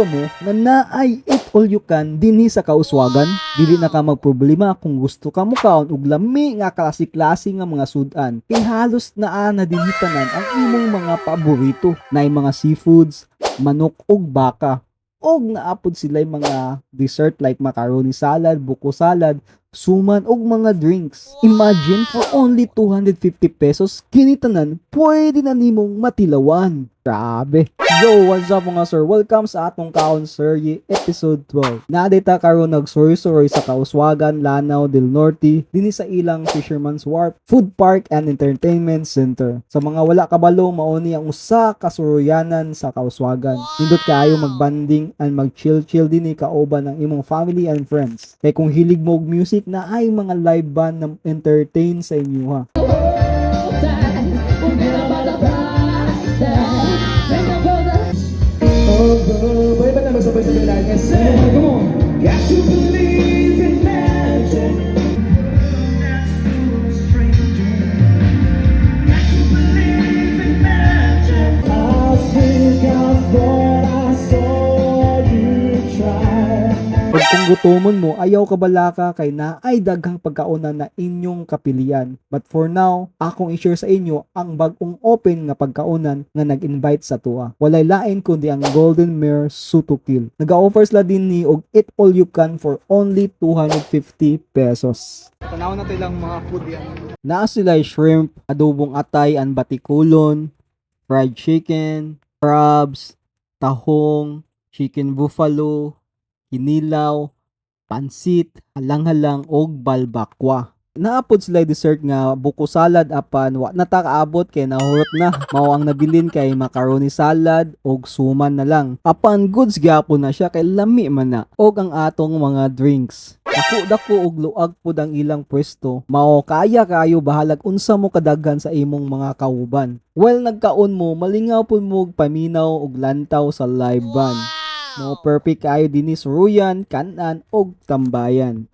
ba mo nga naay it all you can dinhi sa kauswagan? Dili na ka magproblema kung gusto ka mo kaon og lami nga klase-klase nga mga sudan. Kay halos naa na dinhi tanan ang imong mga paborito na mga seafoods, manok ug baka. Og naapod sila mga dessert like macaroni salad, buko salad, suman og mga drinks. Imagine for only 250 pesos, kinitanan, pwede na nimong matilawan. Grabe. Yo, what's up mga sir? Welcome sa atong kaon serye episode 12. Nadita karon nagsuroy-suroy sa Kauswagan, Lanao del Norte, dinhi sa ilang Fisherman's Wharf, Food Park and Entertainment Center. Sa mga wala kabalo, mauni ang usa ka suroyanan sa Kauswagan. Nindot kayo magbanding and mag-chill-chill dinhi kauban ng imong family and friends. Kay kung hilig mo og music na ay mga live band na entertain sa inyo ha. Kung gutomon mo, ayaw ka balaka kay na ay daghang pagkauna na inyong kapilian. But for now, akong i-share sa inyo ang bagong open nga pagkaunan nga nag-invite sa tuwa. Walay lain kundi ang Golden Mare Suto Kill. Nag-offer sila din ni og eat all you can for only 250 pesos. Tanaw na lang mga food yan. Naa sila shrimp, adobong atay, and batikulon, fried chicken, crabs, tahong, chicken buffalo, kinilaw, pansit, halang-halang og balbakwa. Naapod sila dessert nga buko salad apan wa na kay nahurot na. Mao ang nabilin kay macaroni salad og suman na lang. Apan goods gyapon na siya kay lami man na og ang atong mga drinks. Ako dako og luag pud ang ilang pwesto. Mao kaya kayo bahalag unsa mo kadaghan sa imong mga kauban. Well nagkaon mo malingaw pud mo og paminaw og lantaw sa live band. Mo perfect kayo dinhi sa Ruyan, Kanan og Tambayan.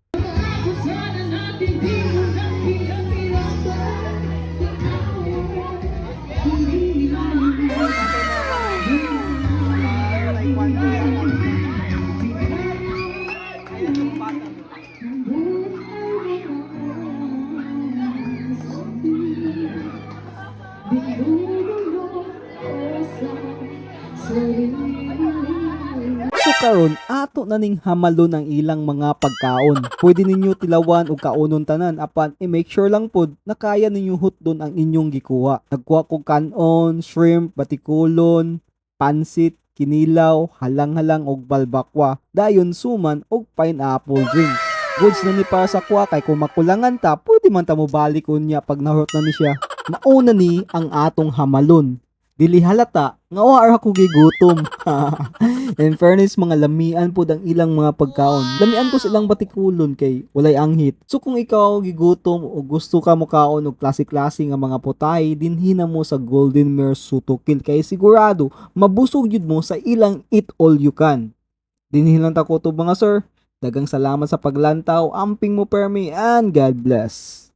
So karon ato na ning hamalon ang ilang mga pagkaon. Pwede ninyo tilawan og kaunon tanan apan i-make sure lang pod na kaya ninyo hutdon ang inyong gikuha. Nagkuha ko kanon, shrimp, batikulon, pansit, kinilaw, halang-halang og balbakwa, dayon suman og pineapple drinks. Goods na ni para sa kuha kay kung makulangan ta, pwede man ta mo balik unya pag nahurot na ni siya. Mauna ni ang atong hamalon. Dili halata, nga war ako gigutom. In fairness, mga lamian po ang ilang mga pagkaon. Lamian ko silang batikulon kay walay anghit. So kung ikaw gigutom o gusto ka mo kaon og klase-klase nga mga putay, dinhina mo sa Golden Mare Suto Kill kay sigurado mabusog yun mo sa ilang eat all you can. Dinhin lang ta ko to mga sir. Dagang salamat sa paglantaw, amping mo permi, and God bless.